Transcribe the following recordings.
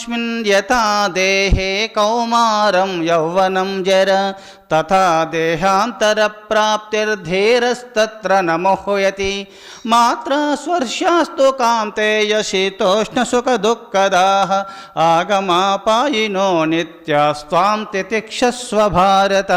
దేహినోస్మిన్ యథా దేహే కౌమారం యౌవనం జర తథా దేహాంతర ప్రాప్తిర్ధీరస్తత్ర నమోహయతి మాత్ర స్వర్శాస్తు కాంతేయ శీతోష్ణ సుఖ దుఃఖదా ఆగమాపాయినో నిత్యాస్వాం తితిక్షస్వ భారత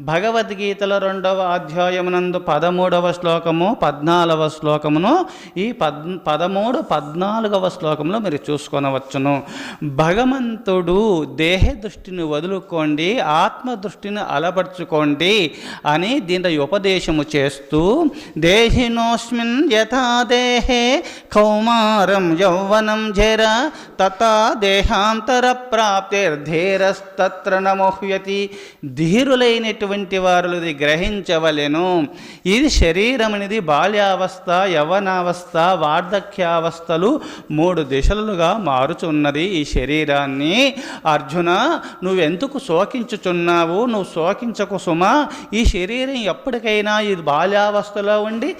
భగవద్గీతలో రెండవ అధ్యాయమునందు పదమూడవ శ్లోకము పద్నాలుగవ శ్లోకమును ఈ పద్ పదమూడు పద్నాలుగవ శ్లోకంలో మీరు చూసుకొనవచ్చును. భగవంతుడు దేహ దృష్టిని వదులుకోండి ఆత్మ దృష్టిని అలపరుచుకోండి అని దీని ఉపదేశము చేస్తూ దేహినోస్మిన్ యథా దేహే కౌమారం యౌవనం జర తథా దేహాంతర ప్రాప్తిర్ధీరస్తత్ర నమోహ్యతి. ధీరులైనటువంటి వారు ఇది గ్రహించవలెను. ఇది శరీరం అనేది బాల్యావస్థ యవనావస్థ వార్ధక్యావస్థలు మూడు దిశలుగా మారుచున్నది ఈ శరీరాన్ని. అర్జున నువ్వెందుకు శోకించుచున్నావు? నువ్వు శోకించకు సుమా. ఈ శరీరం ఎప్పటికైనా ఇది బాల్యావస్థలో ఉండి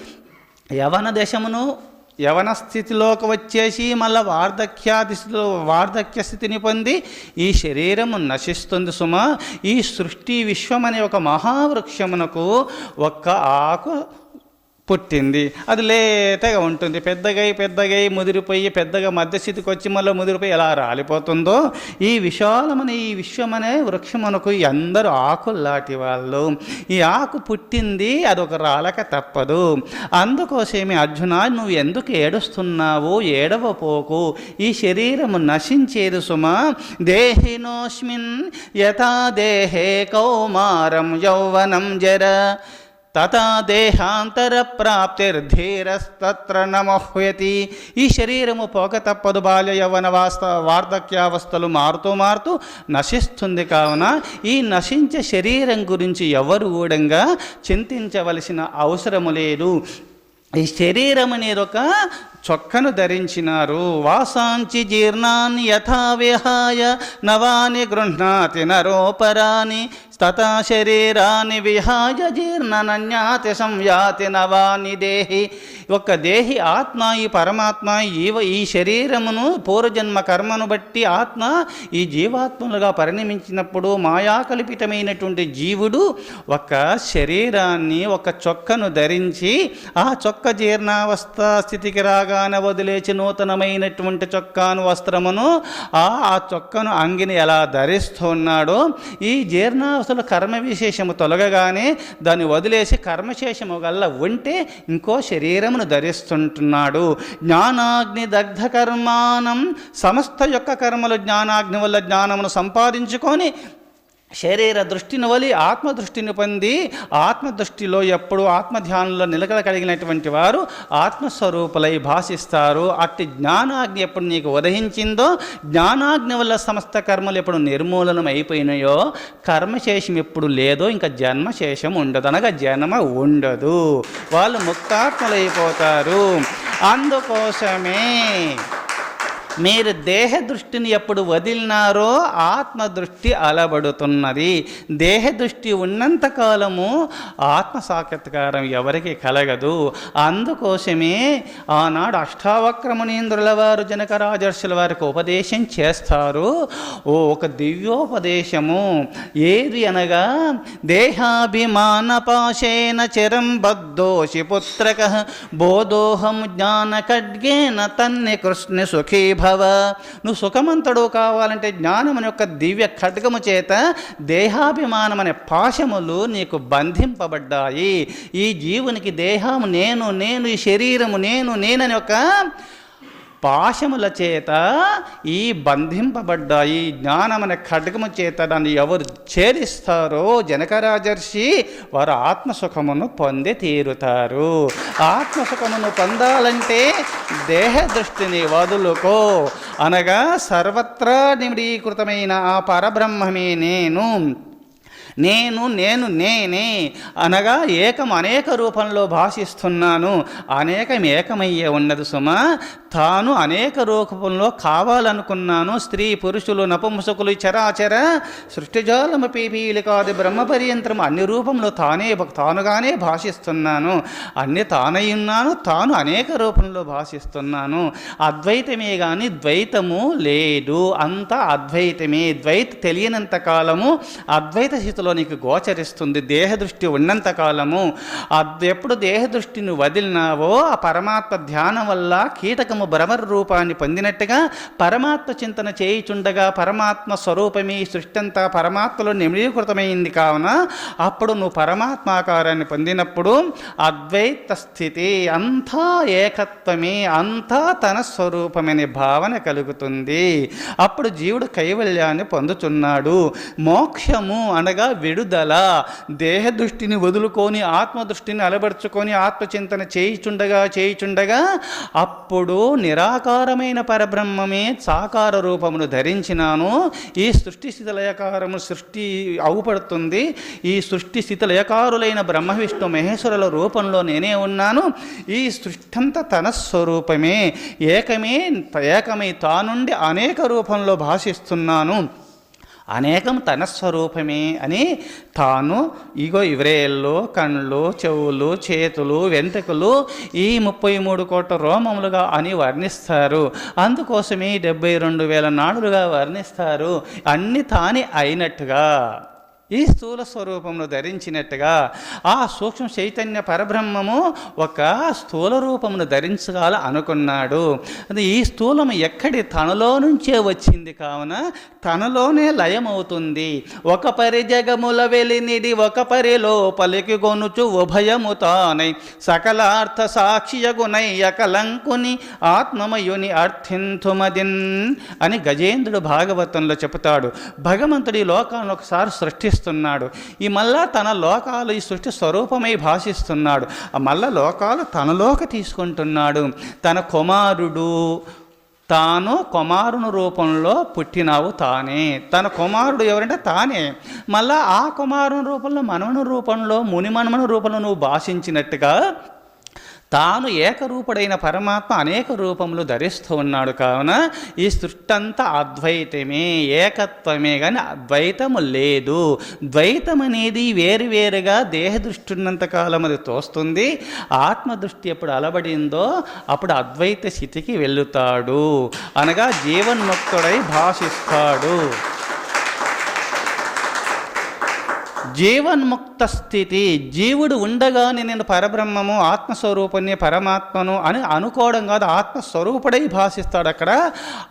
యవన దశమును యవన స్థితిలోకి వచ్చేసి మళ్ళీ వార్ధక్య వార్ధక్య స్థితిని పొంది ఈ శరీరము నశిస్తుంది సుమ. ఈ సృష్టి విశ్వం అనే ఒక మహావృక్షమునకు ఒక్క ఆకు పుట్టింది. అది లేతగా ఉంటుంది. పెద్దగై పెద్దగై ముదిరిపోయి పెద్దగా మధ్యస్థితికి వచ్చి మళ్ళీ ముదిరిపోయి ఎలా రాలిపోతుందో ఈ విశాలమనే ఈ విశ్వమనే వృక్షమునకు అందరూ ఆకుల్లాటి వాళ్ళు. ఈ ఆకు పుట్టింది అదొక రాలక తప్పదు. అందుకోసమే అర్జున నువ్వు ఎందుకు ఏడుస్తున్నావు ఏడవపోకు. ఈ శరీరము నశించేది సుమా. దేహినోస్మిన్ యథా దేహే కౌమారం యౌవనం జర. తథా దేహాంతర ప్రాప్తిర్ధీరస్తత్ర నమహ్యతి. ఈ శరీరము పోక తప్పదు బాల్య యవన వాస్త వార్ధక్యావస్థలు మారుతూ మారుతూ నశిస్తుంది కావున ఈ నశించే శరీరం గురించి ఎవరు కూడంగా చింతించవలసిన అవసరము లేదు. ఈ శరీరం అనేది ఒక చొక్కను ధరించినారు. వాసాంచి జీర్ణాన్ని యథా విహాయ నవాని గృహ్ణాతి నరోపరాని తథా శరీరాన్ని విహాయ జీర్ణనన్యాతి సంయాతి నవాని దేహి. ఒక దేహి ఆత్మ ఈ పరమాత్మ ఈవ ఈ శరీరమును పూర్వజన్మ కర్మను బట్టి ఆత్మ ఈ జీవాత్మలుగా పరిణమించినప్పుడు మాయాకల్పితమైనటువంటి జీవుడు ఒక శరీరాన్ని ఒక చొక్కను ధరించి ఆ చొక్క జీర్ణావస్థ స్థితికి రాగా రాగానే వదిలేచి నూతనమైనటువంటి చొక్కాను వస్త్రమును ఆ ఆ చొక్కను అంగిని ఎలా ధరిస్తున్నాడో ఈ జీర్ణావస్థలో కర్మ విశేషము తొలగగానే దాన్ని వదిలేసి కర్మశేషము గల్ల ఉంటే ఇంకో శరీరమును ధరిస్తుంటున్నాడు. జ్ఞానాగ్ని దగ్ధ కర్మానం సమస్త యొక్క కర్మలు జ్ఞానాగ్ని వల్ల జ్ఞానమును సంపాదించుకొని శరీర దృష్టిని వలి ఆత్మదృష్టిని పొంది ఆత్మ దృష్టిలో ఎప్పుడు ఆత్మ ధ్యానంలో నిలకడ కలిగినటువంటి వారు ఆత్మస్వరూపులై భాషిస్తారు. అట్టి జ్ఞానాగ్ని ఎప్పుడు నీకు ఉదహించిందో జ్ఞానాగ్ని వల్ల సమస్త కర్మలు ఎప్పుడు నిర్మూలనం అయిపోయినాయో కర్మశేషం ఎప్పుడు లేదో ఇంకా జన్మశేషం ఉండదు అనగా జన్మ ఉండదు. వాళ్ళు ముక్తాత్మలైపోతారు. అందుకోసమే మీరు దేహ దృష్టిని ఎప్పుడు వదిలినారో ఆత్మ దృష్టి అలబడుతున్నది. దేహ దృష్టి ఉన్నంత కాలము ఆత్మ సాక్షాత్కారం ఎవరికి కలగదు. అందుకోసమే ఆనాడు అష్టావక్రమునీంద్రుల వారు జనక రాజర్షుల వారికి ఉపదేశం చేస్తారు. ఓ ఒక దివ్యోపదేశము. ఏది అనగా దేహాభిమాన పాశేన చిరం బద్దోషి పుత్రక బోధోహం జ్ఞాన ఖడ్గేన తన్ని కృష్ణ సుఖీ భవ నువ్వు సుఖమంతడు కావాలంటే జ్ఞానం అనే యొక్క దివ్య ఖడ్గము చేత దేహాభిమానం అనే పాశములు నీకు బంధింపబడ్డాయి. ఈ జీవునికి దేహము నేను నేను ఈ శరీరము నేను నేనని ఒక పాశముల చేత ఈ బంధింపబడ్డాయి జ్ఞానమనే ఖడ్గము చేత దాన్ని ఎవరు ఛేదిస్తారో జనకరాజర్షి వారు ఆత్మసుఖమును పొంది తీరుతారు. ఆత్మసుఖమును పొందాలంటే దేహ దృష్టిని వదులుకో. అనగా సర్వత్రా నిమిడీకృతమైన ఆ పరబ్రహ్మమే నేను. నేను నేను నేనే అనగా ఏకం అనేక రూపంలో భాషిస్తున్నాను. అనేకం ఏకమయ్యే ఉన్నది సుమ. తాను అనేక రూపంలో కావాలనుకున్నాను. స్త్రీ పురుషులు నపుంసకులు చరాచర సృష్టిజాలమ పీపీలు కాదు బ్రహ్మపర్యంత్రం అన్ని రూపంలో తానే తానుగానే భాషిస్తున్నాను. అన్ని తానై ఉన్నాను తాను అనేక రూపంలో భాషిస్తున్నాను. అద్వైతమే కానీ ద్వైతము లేదు. అంతా అద్వైతమే. ద్వైత తెలియనంత కాలము అద్వైత స్థితిలో నీకు గోచరిస్తుంది దేహదృష్టి ఉన్నంత కాలము అద్ ఎప్పుడు దేహ దృష్టిని వదిలినావో ఆ పరమాత్మ ధ్యానం వల్ల కీటకము భ్రమర రూపాన్ని పొందినట్టుగా పరమాత్మ చింతన చేయుచుండగా పరమాత్మ స్వరూపమే సృష్టి అంతా పరమాత్మలో నిమిడీకృతమైంది కావున అప్పుడు నువ్వు పరమాత్మాకారాన్ని పొందినప్పుడు అద్వైత స్థితి అంతా ఏకత్వమే అంతా తన స్వరూపమనే భావన కలుగుతుంది. అప్పుడు జీవుడు కైవల్యాన్ని పొందుతున్నాడు మోక్షము అనగా విడుదల. దేహ దృష్టిని వదులుకొని ఆత్మ దృష్టిని అలబరుచుకొని ఆత్మచింతన చేయిచుండగా చేయిచుండగా అప్పుడు నిరాకారమైన పరబ్రహ్మమే సాకార రూపమును ధరించినాను. ఈ సృష్టి శిథలయకారము సృష్టి అవుపడుతుంది. ఈ సృష్టి శిథలయకారులైన బ్రహ్మ విష్ణు మహేశ్వరుల రూపంలో నేనే ఉన్నాను. ఈ సృష్టంత తన స్వరూపమే. ఏకమే ఏకమై తానుండి అనేక రూపంలో భాషిస్తున్నాను. అనేకం తన స్వరూపమే అని తాను ఇగో ఇవ్రేళ్ళు కళ్ళు చెవులు చేతులు వెంతకులు ఈ ముప్పై మూడు కోట్ల రోమములుగా అని వర్ణిస్తారు. అందుకోసమే డెబ్బై రెండు వేల నాడులుగా వర్ణిస్తారు. అన్ని తానే అయినట్టుగా. ఈ స్థూల స్వరూపమును ధరించినట్టుగా ఆ సూక్ష్మ చైతన్య పరబ్రహ్మము ఒక స్థూల రూపమును ధరించాలి అనుకున్నాడు. అది ఈ స్థూలము ఎక్కడి తనలో నుంచే వచ్చింది కావున తనలోనే లయమవుతుంది. ఒక పరి జగముల వెలినిడి ఒక పరి లోపలికి గొనుచు ఉభయము తానై సకలార్థ సాక్షియగునై అకలంకుని ఆత్మమయుని అర్థింతుమదిన్ అని గజేంద్రుడు భాగవతంలో చెబుతాడు భగవంతుడి లోకాన్ని లోకాలను ఒకసారి భాషిస్తున్నాడు ఈ మళ్ళా తన లోకాలు ఈ సృష్టి స్వరూపమై భాషిస్తున్నాడు. ఆ మళ్ళా లోకాలు తనలోకి తీసుకుంటున్నాడు. తన కుమారుడు తాను కుమారుని రూపంలో పుట్టినావు తానే. తన కుమారుడు ఎవరంటే తానే. మళ్ళా ఆ కుమారుని రూపంలో మనమను రూపంలో మునిమనమన రూపంలో నువ్వు భాషించినట్టుగా తాను ఏకరూపుడైన పరమాత్మ అనేక రూపములు ధరిస్తూ ఉన్నాడు కావున ఈ సృష్టి అంతా అద్వైతమే ఏకత్వమే కానీ అద్వైతము లేదు. ద్వైతం అనేది వేరువేరుగా దేహ దృష్టి ఉన్నంత కాలం అది తోస్తుంది. ఆత్మదృష్టి ఎప్పుడు అలబడిందో అప్పుడు అద్వైత స్థితికి వెళ్ళుతాడు అనగా జీవన్ముక్తుడై భాషిస్తాడు. జీవన్ముక్త స్థితి జీవుడు ఉండగానే నేను పరబ్రహ్మము ఆత్మస్వరూపుణ్ణి పరమాత్మను అని అనుకోవడం కాదు ఆత్మస్వరూపుడై భాషిస్తాడు అక్కడ.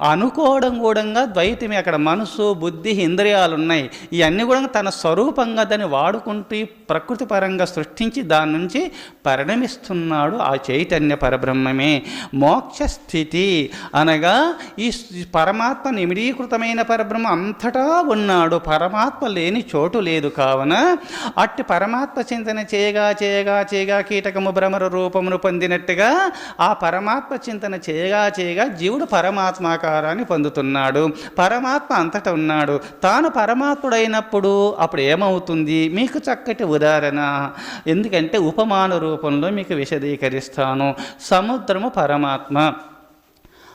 అనుకోవడం కూడా ద్వైతమే అక్కడ. మనసు బుద్ధి ఇంద్రియాలు ఉన్నాయి ఇవన్నీ కూడా తన స్వరూపంగా దాన్ని వాడుకుంటూ ప్రకృతి పరంగా సృష్టించి దాని నుంచి పరిణమిస్తున్నాడు ఆ చైతన్య పరబ్రహ్మమే. మోక్ష స్థితి అనగా ఈ పరమాత్మ నిమిడీకృతమైన పరబ్రహ్మ అంతటా ఉన్నాడు. పరమాత్మ లేని చోటు లేదు కావున అట్టి పరమాత్మ చింతన చేయగా చేయగా చేయగా కీటకము భ్రమర రూపమును పొందినట్టుగా ఆ పరమాత్మ చింతన చేయగా చేయగా జీవుడు పరమాత్మాకారాన్ని పొందుతున్నాడు. పరమాత్మ అంతటా ఉన్నాడు. తాను పరమాత్ముడైనప్పుడు అప్పుడు ఏమవుతుంది? మీకు చక్కటి ఉదాహరణ. ఎందుకంటే ఉపమాన రూపంలో మీకు విశదీకరిస్తాను. సముద్రము పరమాత్మ.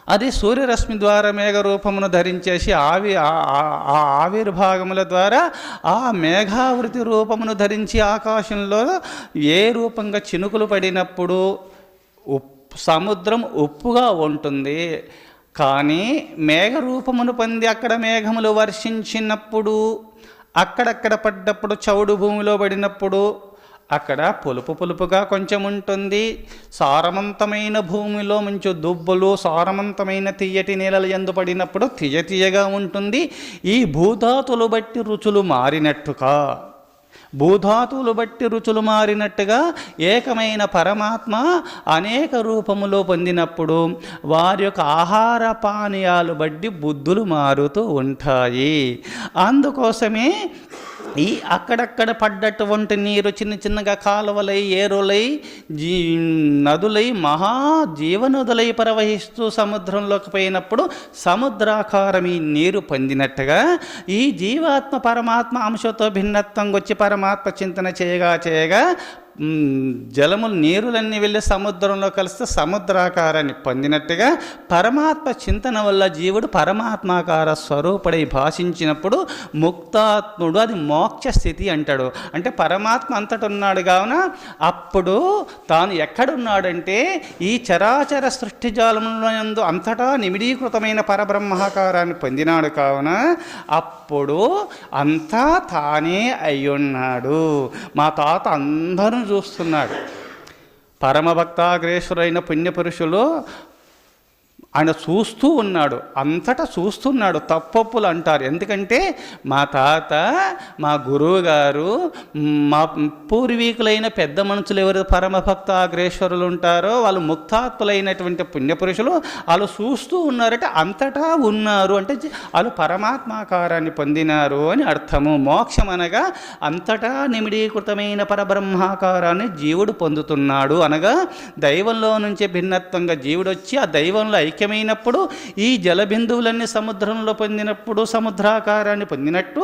అది సూర్యరశ్మి ద్వారా మేఘ రూపమును ధరించేసి ఆవి ఆ- ఆవిర్భాగముల ద్వారా ఆ మేఘావృతి రూపమును ధరించి ఆకాశంలో ఏ రూపంగా చినుకులు పడినప్పుడు ఉప్ సముద్రం ఉప్పుగా ఉంటుంది. కానీ మేఘ రూపమును పొంది అక్కడ మేఘములు వర్షించినప్పుడు అక్కడక్కడ పడ్డప్పుడు చౌడు భూమిలో పడినప్పుడు అక్కడ పులుపు పులుపుగా కొంచెం ఉంటుంది సారవంతమైన భూమిలో మంచి దుబ్బలు సారవంతమైన తీయటి నీళ్ళలు ఎందు పడినప్పుడు తీయ తీయగా ఉంటుంది. ఈ భూధాతులు బట్టి రుచులు మారినట్టుగా. భూధాతువులు బట్టి రుచులు మారినట్టుగా ఏకమైన పరమాత్మ అనేక రూపములో పొందినప్పుడు వారి యొక్క ఆహార పానీయాలు బట్టి బుద్ధులు మారుతూ ఉంటాయి. అందుకోసమే ఈ అక్కడక్కడ పడ్డటువంటి నీరు చిన్న చిన్నగా కాలువలై ఏరులై జీ నదులై మహా జీవనదులై ప్రవహిస్తూ సముద్రంలోకి పోయినప్పుడు సముద్రాకారం ఈ నీరు పొందినట్టుగా ఈ జీవాత్మ పరమాత్మ అంశతో భిన్నత్వం వచ్చి పరమాత్మ చింతన చేయగా చేయగా జలములు నీరులన్నీ వెళ్ళి సముద్రంలో కలిస్తే సముద్రాకారాన్ని పొందినట్టుగా పరమాత్మ చింతన వల్ల జీవుడు పరమాత్మాకార స్వరూపుడై భాషించినప్పుడు ముక్తాత్ముడు అది మోక్ష స్థితి అంటాడు. అంటే పరమాత్మ అంతటా ఉన్నాడు కావున అప్పుడు తాను ఎక్కడున్నాడంటే ఈ చరాచర సృష్టి జాలములందు అంతటా నిమిడీకృతమైన పరబ్రహ్మాకారాన్ని పొందినాడు కావున అప్పుడు అంతా తానే అయ్యున్నాడు. మా తాత అందరూ చూస్తున్నాడు. పరమభక్తాగ్రేశ్వరైన పుణ్యపురుషులు ఆయన చూస్తూ ఉన్నాడు. అంతటా చూస్తున్నాడు. తప్పప్పులు అంటారు. ఎందుకంటే మా తాత మా గురువు గారు మా పూర్వీకులైన పెద్ద మనుషులు ఎవరు పరమభక్త అగ్రేశ్వరులు ఉంటారో వాళ్ళు ముక్తాత్ములైనటువంటి పుణ్యపురుషులు వాళ్ళు చూస్తూ ఉన్నారంటే. అంతటా ఉన్నారు. అంటే వాళ్ళు పరమాత్మాకారాన్ని పొందినారు అని అర్థము. మోక్షం అనగా అంతటా నిమిడీకృతమైన పరబ్రహ్మాకారాన్ని జీవుడు పొందుతున్నాడు అనగా దైవంలో నుంచే భిన్నత్వంగా జీవుడు వచ్చి ఆ దైవంలో ఐక్యం ఐక్యమైనప్పుడు ఈ జలబిందువులన్నీ సముద్రంలో పొందినప్పుడు సముద్రాకారాన్ని పొందినట్టు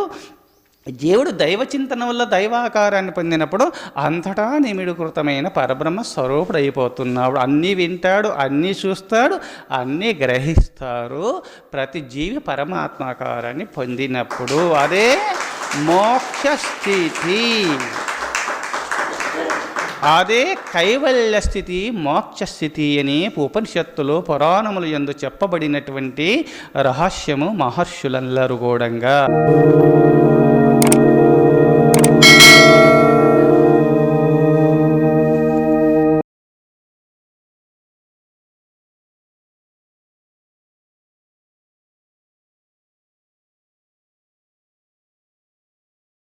జీవుడు దైవ చింతన వల్ల దైవాకారాన్ని పొందినప్పుడు అంతటా నిమిడీకృతమైన పరబ్రహ్మ స్వరూపుడు అయిపోతున్నాడు అన్నీ వింటాడు అన్నీ చూస్తాడు అన్నీ గ్రహిస్తారు ప్రతి జీవి పరమాత్మాకారాన్ని పొందినప్పుడు అదే మోక్ష స్థితి అదే కైవల్య స్థితి మోక్షస్థితి అని ఉపనిషత్తులు పురాణములు ఎందు చెప్పబడినటువంటి రహస్యము మహర్షులందరూ కూడంగా